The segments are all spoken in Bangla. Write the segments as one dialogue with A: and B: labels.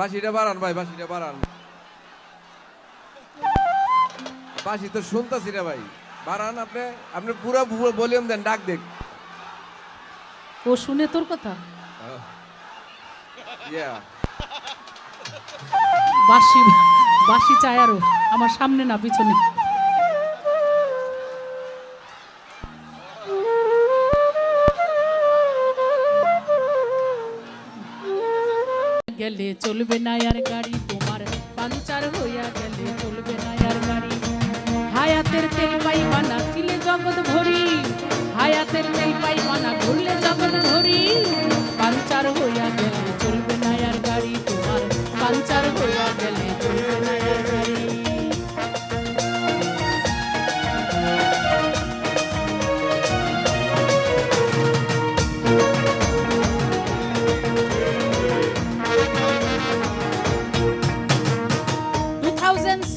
A: বাসিটা বাড়ান ভাই বাসিটা বাড়ান। বাসি তো শুনতেছি রে ভাই। বাড়ান আপনি আপনি পুরো ভলিউম দেন ডাক দেখ
B: ও শুনে তোর কথা?
A: ইয়া।
B: বাসি বাসি চায় আরও আমার সামনে না পিছনে। গেলে চলবে না আর গাড়ি, তোমার পাঞ্চার হইয়া গেলে চলবে না আর গাড়ি। হায়াতের তেল পাই মানা চিলে জগৎ ভরি, হায়াতের তেল পাই মানা ঘুরলে জগৎ ভরি। পাঞ্চার হইয়া গেলে চলবে না আর গাড়ি, তোমার পাঞ্চার হইয়া গেলে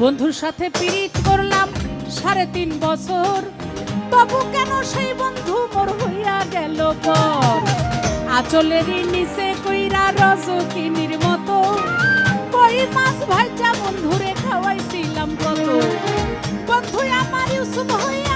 B: বন্ধুর সাথে পিরিত করলাম সাড়ে তিন বছর। তবু কেন সেই বন্ধু মোর হইয়া গেল পর? আচলেরই নিচে কইরা রজকিনীর মতো কই মাছ ভাইটা বন্ধুরে খাওয়াইছিলাম কত? বন্ধু আমার ইউসুফ হইয়া